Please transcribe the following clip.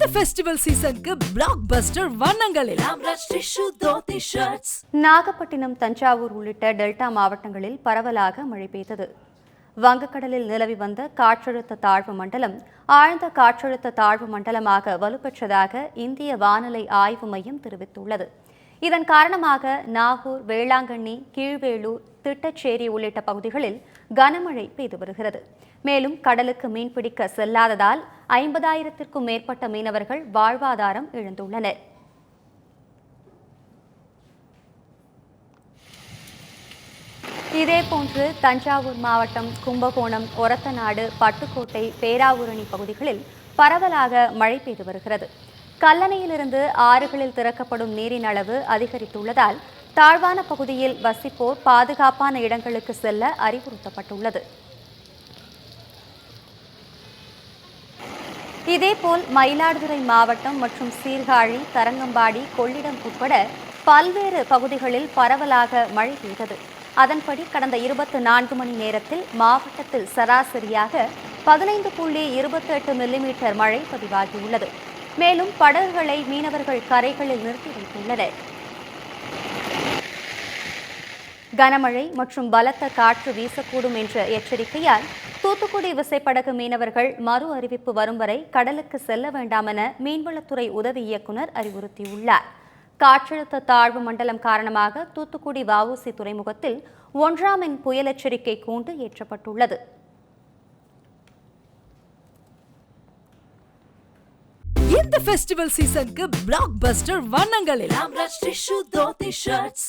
இந்த ஃபெஸ்டிவல் சீசனுக்கு பிளாக் பஸ்டர் வண்ணங்களில் நாகப்பட்டினம் தஞ்சாவூர் உள்ளிட்ட டெல்டா மாவட்டங்களில் பரவலாக மழை பெய்தது. வங்கக்கடலில் நிலவி வந்த காற்றழுத்த தாழ்வு மண்டலம் ஆழ்ந்த காற்றழுத்த தாழ்வு மண்டலமாக வலுப்பெற்றதாக இந்திய வானிலை ஆய்வு மையம் தெரிவித்துள்ளது. இதன் காரணமாக நாகூர் வேளாங்கண்ணி கீழ்வேளூர் திட்டச்சேரி உள்ளிட்ட பகுதிகளில் கனமழை பெய்து வருகிறது. மேலும் கடலுக்கு மீன்பிடிக்க செல்லாததால் ஐம்பதாயிரத்திற்கும் மேற்பட்ட மீனவர்கள் வாழ்வாதாரம் இழந்துள்ளனர். இதேபோன்று தஞ்சாவூர் மாவட்டம் கும்பகோணம் ஒரத்தநாடு பட்டுக்கோட்டை பேராவூரணி பகுதிகளில் பரவலாக மழை பெய்து வருகிறது. கல்லணையிலிருந்து ஆறுகளில் திறக்கப்படும் நீரின் அளவு அதிகரித்துள்ளதால் தாழ்வான பகுதியில் வசிப்போர் பாதுகாப்பான இடங்களுக்கு செல்ல அறிவுறுத்தப்பட்டுள்ளது. இதேபோல் மயிலாடுதுறை மாவட்டம் மற்றும் சீர்காழி தரங்கம்பாடி கொள்ளிடம் உட்பட பல்வேறு பகுதிகளில் பரவலாக மழை பெய்தது. அதன்படி கடந்த இருபத்தி நான்கு மணி நேரத்தில் மாவட்டத்தில் சராசரியாக பதினைந்து புள்ளி இருபத்தெட்டு மில்லிமீட்டர் மழை பதிவாகியுள்ளது. மேலும் படகுகளை மீனவர்கள் கரைகளில் நிறுத்தி வைத்துள்ளனர். கனமழை மற்றும் பலத்த காற்று வீசக்கூடும் என்ற எச்சரிக்கையால் தூத்துக்குடி விசைப்படகு மீனவர்கள் மறு அறிவிப்பு வரும் வரை கடலுக்கு செல்ல வேண்டாம் என மீன்வளத்துறை உதவி இயக்குநர் அறிவுறுத்தியுள்ளார். காற்றழுத்த தாழ்வு மண்டலம் காரணமாக தூத்துக்குடி வஉசி துறைமுகத்தில் ஒன்றாம் எண் புயல் எச்சரிக்கை கூண்டு ஏற்றப்பட்டுள்ளது. இந்த ஃபெஸ்டிவல் சீசனுக்கு பிளாக் பஸ்டர் வண்ணங்கள். எல்லாம் ஆம்ராஜ் டிஷ்யூ தோத்தி ஷர்ட்ஸ்